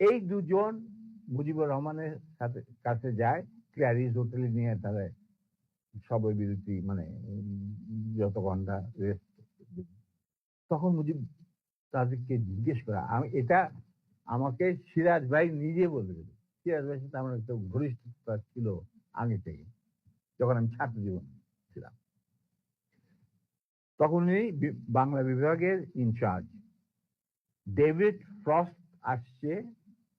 এই দুজন মুজিবুর রহমানের সাথে, কাছে যায় ক্ল্যারিজ হোটেলে নিয়ে তারা সবাই বিরতি মানে যত ঘণ্টা রেস্ট তখন মুজিব তাদেরকে জিজ্ঞেস করা, আমি, এটা আমাকে সিরাজ ভাই নিজে বলে সিরাজ ভাইয়ের সাথে আমার একটা ঘনিষ্ঠতা ছিল আগে থেকে, যখন আমি ছাত্র জীবন ছিলাম। তখন উনি বাংলা বিভাগের ইনচার্জ ডেভিড ফ্রস্ট আসছে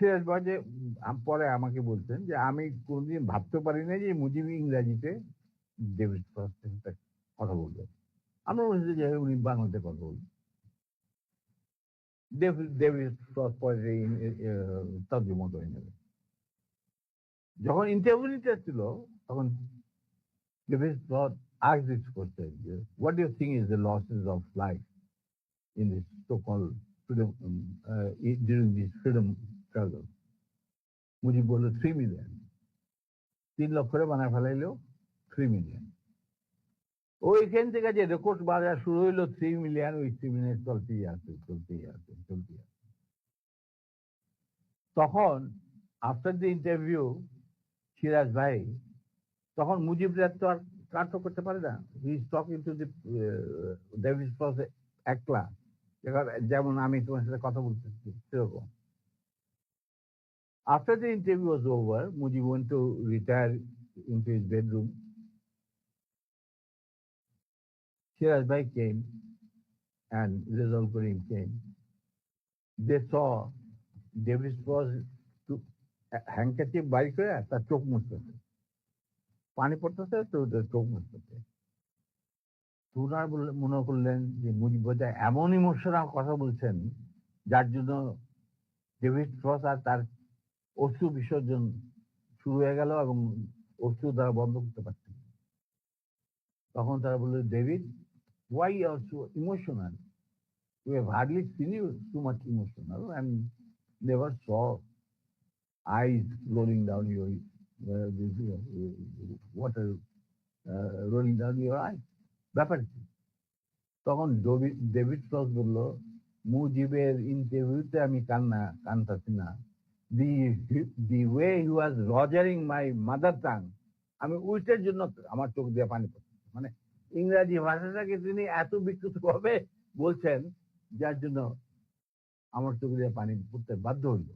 সিরাজ যে পরে আমাকে বলছেন যে, আমি কোনোদিন ভাবতে পারি না যে মুজিব ইংরাজিতে ডেভিড কথা বলবেন। আমরা বলছি যে উনি বাংলাতে কথা বলবেন। যখন ইন্টারভিউ নিতে ছিল তখন David Frost what do you think is the losses struggle Mujib বলল থ্রি মিলিয়ন তিন লক্ষরে বানায় ফেলাইলো থ্রি মিলিয়ন ওইখান থেকে যে রেকর্ড বাজার শুরু হইল থ্রি মিলিয়ন ওই থ্রি মিলিয়ন চলতেই আছে চলতেই আছে চলতেই আছে। তখন আফটার দ্য ইন্টারভিউ সিরাজ ভাই, তখন মুজিবরা তো আর কাট করতে পারে না। He talking to the David Frost একলা। যেমন আমি তোমার সাথে কথা বলতেছি, সেরকম। After the interview was over, Mujib went to retire into his bedroom. Shiraz Bhai came and Rizal Karim came. They saw Davis was to handkerchief বাইর করে তার চোখ মুছতেছে পানি পড়তেছে তো চোখ মুছতেছে তুনার মনে করলেন যে মুজিব এমন ইমোশনাল কথা বলছেন যার জন্য ডেভিড ফ্রস আর তার অশ্রু বিসর্জন শুরু হয়ে গেল এবং অশ্রু তারা বন্ধ করতে পারছে না। তখন তারা বলল, David why are so emotional you have hardly seen you so emotional and never saw eyes rolling down your water rolling down your eye ব্যাপার কি? তখন ডেভিড ক্রস বলল, মুজিবের ইন্টারভিউতে আমি কান্না কান্দাছি না। দি the way he was rogering my mother tongue, আমি উইটের জন্য আমার চোখ দিয়ে পানি পড়ছে। মানে ইংরাজি ভাষাটাকে তিনি এত বিকৃত ভাবে বলছেন যার জন্য আমার চোখ দিয়ে পানি পড়তে বাধ্য হইল।